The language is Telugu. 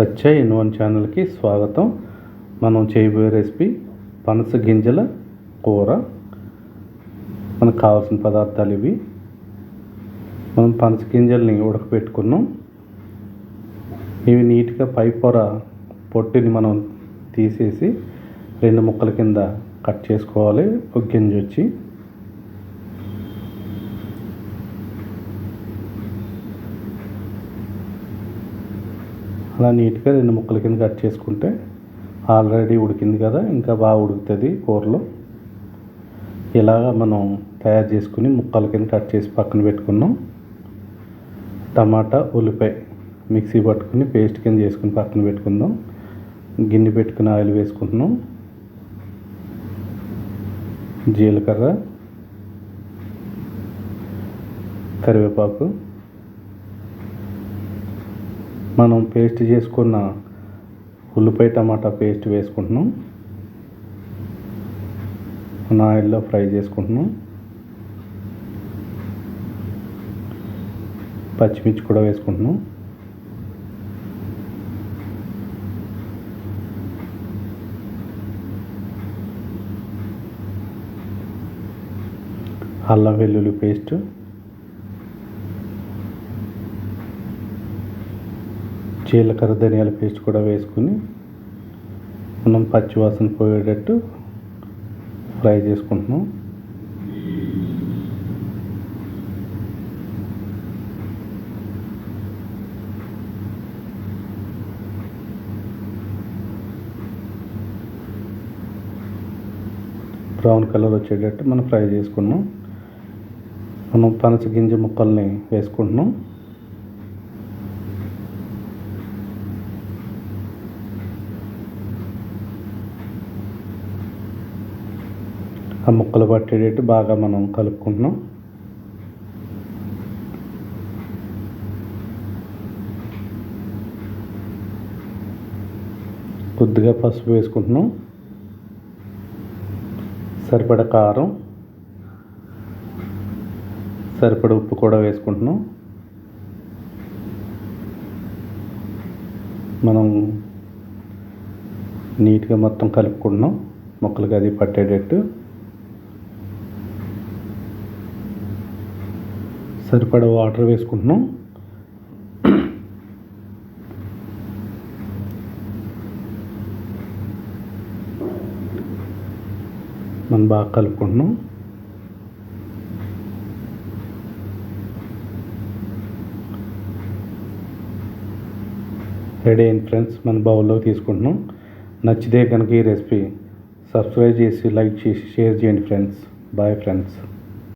సత్య ఇన్ వన్ ఛానల్కి స్వాగతం. మనం చేయబోయే రెసిపీ పనస గింజల కూర. మనకు కావాల్సిన పదార్థాలు ఇవి. మనం పనస గింజల్ని ఉడకబెట్టుకున్నాం ఇవి నీట్గా పై పొర పొట్టిని మనం తీసేసి రెండు ముక్కల కింద కట్ చేసుకోవాలి. ఒక గింజ వచ్చి అలా నీట్గా రెండు ముక్కల కింద కట్ చేసుకుంటే ఆల్రెడీ ఉడికింది కదా ఇంకా బాగా ఉడుకుతుంది కూరలో. ఇలాగ మనం తయారు చేసుకుని ముక్కల కింద కట్ చేసి పక్కన పెట్టుకున్నాం. టమాటా ఉల్లిపాయ మిక్సీ పట్టుకుని పేస్ట్ కింద చేసుకుని పక్కన పెట్టుకుందాం. గిన్నె పెట్టుకుని ఆయిల్ వేసుకుంటున్నాం. జీలకర్ర కరివేపాకు మనం పేస్ట్ చేసుకున్న ఉల్లిపాయ టమాటా పేస్ట్ వేసుకుంటున్నాం. మన ఆయిల్లో ఫ్రై చేసుకుంటున్నాం. పచ్చిమిర్చి కూడా వేసుకుంటున్నాం. అల్లం వెల్లుల్లి పేస్ట్. జీలకర్ర ధనియాల పేస్ట్ కూడా వేసుకుని మనం పచ్చివాసన పోయేటట్టు ఫ్రై చేసుకుంటున్నాం. బ్రౌన్ కలర్ వచ్చేటట్టు మనం ఫ్రై చేసుకున్నాం. మనం పనస గింజ ముక్కల్ని వేసుకుంటున్నాం. ఆ ముక్కలు పట్టేటట్టు బాగా మనం కలుపుకుంటున్నాం. కొద్దిగా పసుపు వేసుకుంటున్నాం. సరిపడ కారం సరిపడ ఉప్పు కూడా వేసుకుంటున్నాం. మనం నీట్గా మొత్తం కలుపుకుంటున్నాం. మొక్కలకి అది పట్టేటట్టు. సరిపడ వాటర్ వేసుకుంటున్నాం. మనం బాగా కలుపుకుంటున్నాం. రెడీ అయిన ఫ్రెండ్స్ మన బౌల్లోకి తీసుకుంటున్నాం. నచ్చితే కనుక ఈ రెసిపీ సబ్స్క్రైబ్ చేసి లైక్ చేసి షేర్ చేయండి ఫ్రెండ్స్. Bye friends.